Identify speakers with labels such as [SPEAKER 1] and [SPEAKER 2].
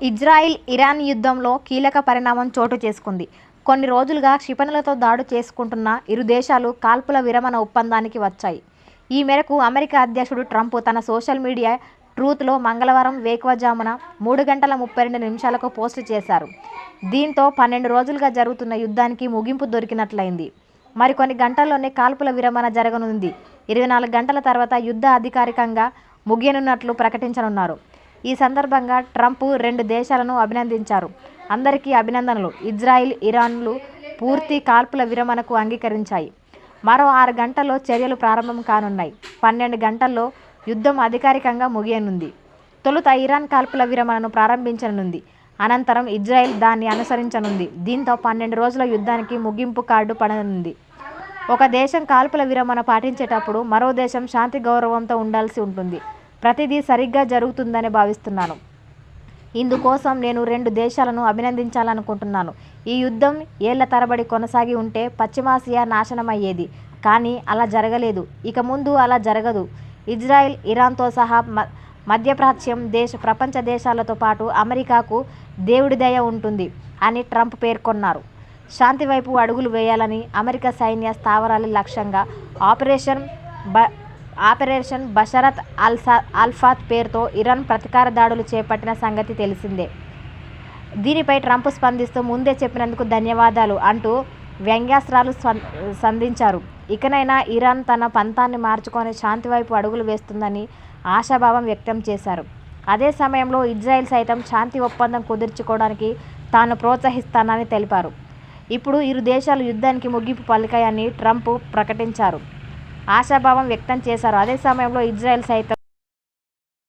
[SPEAKER 1] Israel Iran యుద్ధంలో కీలక పరిణామం చోటు చేసుకుంది. కొన్ని రోజులుగా క్షిపణులతో దాడు చేసుకుంటున్న ఇరు దేశాలు కాల్పుల విరమణ ఒప్పందానికి వచ్చాయి. ఈ మేరకు అమెరికా అధ్యక్షుడు ట్రంప్ తన సోషల్ మీడియా ట్రూత్లో మంగళవారం వేకువజామున మూడు గంటల ముప్పై రెండు నిమిషాలకు పోస్టు చేశారు. దీంతో పన్నెండు రోజులుగా జరుగుతున్న యుద్ధానికి ముగింపు దొరికినట్లయింది. మరికొన్ని గంటల్లోనే కాల్పుల విరమణ జరగనుంది. ఇరవై నాలుగు గంటల తర్వాత యుద్ధ అధికారికంగా ముగియనున్నట్లు ప్రకటించనున్నారు. ఈ సందర్భంగా ట్రంప్ రెండు దేశాలను అభినందించారు. అందరికీ అభినందనలు ఇజ్రాయిల్, ఇరాన్లు పూర్తి కాల్పుల విరమణకు అంగీకరించాయి. మరో ఆరు గంటల్లో చర్యలు ప్రారంభం కానున్నాయి. పన్నెండు గంటల్లో యుద్ధం అధికారికంగా ముగియనుంది. తొలుత ఇరాన్ కాల్పుల విరమణను ప్రారంభించనుంది. అనంతరం ఇజ్రాయిల్ దాన్ని అనుసరించనుంది. దీంతో పన్నెండు రోజుల యుద్ధానికి ముగింపు కార్డు పడనుంది. ఒక దేశం కాల్పుల విరమణ పాటించేటప్పుడు మరో దేశం శాంతి గౌరవంతో ఉండాల్సి ఉంటుంది. ప్రతిదీ సరిగ్గా జరుగుతుందని భావిస్తున్నాను. ఇందుకోసం నేను రెండు దేశాలను అభినందించాలనుకుంటున్నాను. ఈ యుద్ధం ఏళ్ళ తరబడి కొనసాగి ఉంటే పశ్చిమాసియా నాశనమయ్యేది. కానీ అలా జరగలేదు. ఇక ముందు అలా జరగదు. ఇజ్రాయిల్, ఇరాన్తో సహా మధ్యప్రాచ్యం, దేశ ప్రపంచ దేశాలతో పాటు అమెరికాకు దేవుడి దయ ఉంటుంది అని ట్రంప్ పేర్కొన్నారు. శాంతి వైపు అడుగులు వేయాలని అమెరికా సైన్య స్థావరాలు లక్ష్యంగా ఆపరేషన్ బ ఆపరేషన్ బషరత్ అల్సా అల్ఫాత్ పేరుతో ఇరాన్ ప్రతీకార దాడులు చేపట్టిన సంగతి తెలిసిందే. దీనిపై ట్రంప్ స్పందిస్తూ ముందే చెప్పినందుకు ధన్యవాదాలు అంటూ వ్యంగ్యాస్త్రాలు సంధించారు. ఇకనైనా ఇరాన్ తన పంతాన్ని మార్చుకొని శాంతి వైపు అడుగులు వేస్తుందని ఆశాభావం వ్యక్తం చేశారు. అదే సమయంలో ఇజ్రాయిల్ సైతం శాంతి ఒప్పందం కుదుర్చుకోవడానికి తాను ప్రోత్సహిస్తానని తెలిపారు. ఇప్పుడు ఇరు దేశాలు యుద్ధానికి ముగింపు పలికాయని ట్రంప్ ప్రకటించారు. ఆశాభావం వ్యక్తం చేశారు. అదే సమయంలో ఇజ్రాయెల్ సైతం